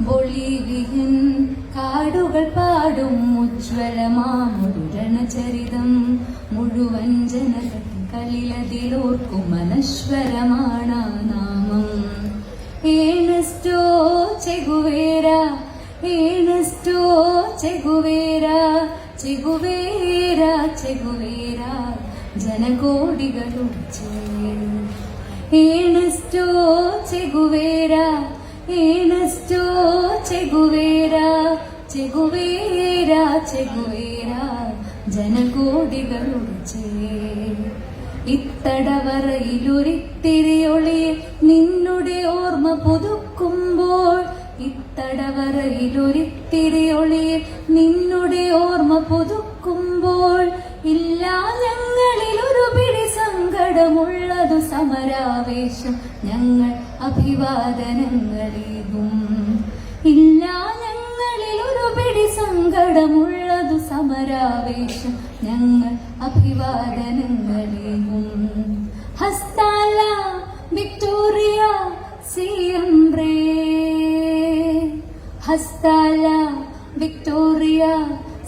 Bolivian കാടുകൾ പാടും ഉജ്ജ്വലമാമൊരു രണചരിതം മുഴുവൻ ജനതയ്ക്ക് കളിലതിലോർക്കും അനശ്വരമാണ് നാമം. Ernesto Che Guevara Ernesto Che Guevara Che Guevara Che Guevara ജനകോടികളും ചേരും Ernesto Che Guevara Ernesto Che Guevara Che Guevara Che Guevara ജനകോടികളുടെ ചേരും ഇത്തടവറയിലൊരിത്തിരിയൊളിയെ നിന്നുടെ ഓർമ്മ പുതുക്കുമ്പോൾ ഇത്തടവറയിലൊരിത്തിരിയൊളിയെ നിന്നുടെ ഓർമ്മ പുതുക്കുമ്പോൾ ഇല്ല ഞങ്ങളിൽ ഒരു പിടി സങ്കടമുള്ളതു സമരാവേശം ഞങ്ങൾ അഭിവാദനങ്ങളേകും ഇല്ല ഞങ്ങളിൽ ഒരു പിടി സങ്കടമുള്ളതു സമരാവേശം. ഞങ്ങൾ അഭിവാദനങ്ങളേകും. ഹസ്താല വിക്ടോറിയ സിയംബ്രേ ഹസ്താല വിക്ടോറിയ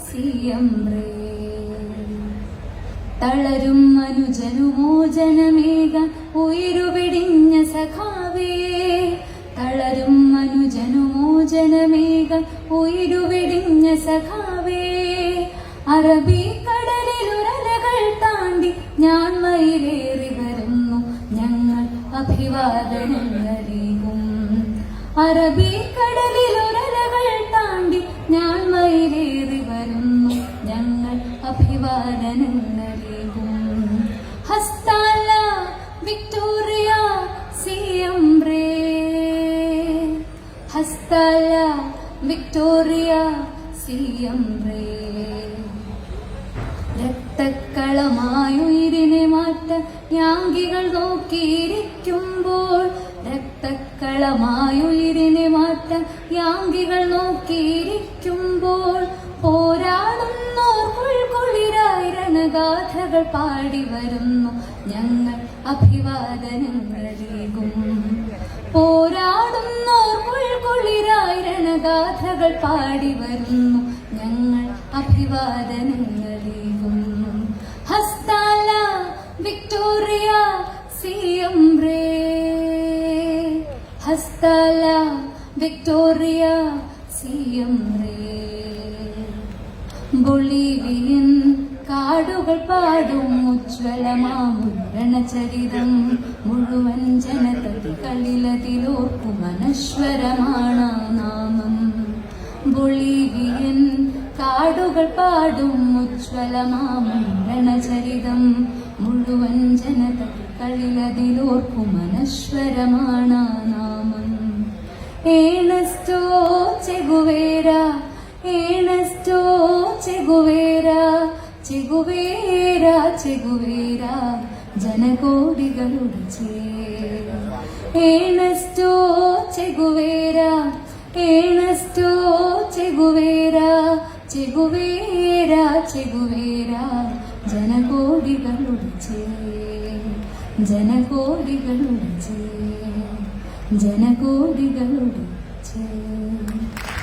സിയംബ്രേ തളരും മനുജനുമോചനമേക ഉയരുവിടിഞ്ഞ സഖാവേ. തളരും അനുജനുമോചനമേക ഉയരുവിടിഞ്ഞ സഖാവേ. അറബിക്കടലിലുരലകൾ താണ്ടി ഞാൻ മയിലേറി വരുന്നു. ഞങ്ങൾ അഭിവാദനങ്ങളേകും. അറബിക്കടലിലുരലകൾ താണ്ടി ഞാൻ മയിലേറി വരുന്നു. ഞങ്ങൾ അഭിവാദനങ്ങളേകും. ഹസ്താല വിക്ടോറിയ സിയംബ്രേ രക്തക്കളമായുയിരിനെ മാറ്റ ഞാങ്കികൾ നോക്കിയിരിക്കുമ്പോൾ രക്തക്കളമായുയിരിനെ മാറ്റ യാങ്കികൾ നോക്കിയിരിക്കുമ്പോൾ പോരാടുന്നോർക്കുൾക്കുളിരായിരണഗാഥകൾ കുളിരായി രണഗാഥകൾ പാടി വരുന്നു. ഞങ്ങൾ അഭിവാദനങ്ങളേകും പോരാടുന്നോർ രണഗാഥകൾ പാടി വരുന്നു. ഞങ്ങൾ അഭിവാദനങ്ങളേകുന്നു ഹസ്താല വിക്ടോറിയ സിയംബ്രേ ഹസ്താല വിക്ടോറിയ സിയംബ്രേ ബൊളീവിയൻ കാടുകൾ പാടും ഉജ്ജ്വലമാമുരണചരിതം മുഴുവൻ ജനതതി കളിലതിലോർപ്പു അനശ്വരമാണ് ആ നാമം. ബൊളീവിയൻ കാടുകൾ പാടും ഉജ്ജ്വലമാമുരണചരിതം മുഴുവൻ ജനതതി കളിലതിലോർപ്പു അനശ്വരമാണ് ആ നാമം. Ernesto Che Guevara Ernesto Che Guevara Che Guevara Che Guevara ജനകോടികളുടെ ചേണസ്റ്റോ Che Guevara Ernesto Che Guevara Che Guevara Che Guevara ജനകോടികളുടെ ചേര. ജനകോടികളുടെ ചേര. ജനകോടികളുടെ ചേര.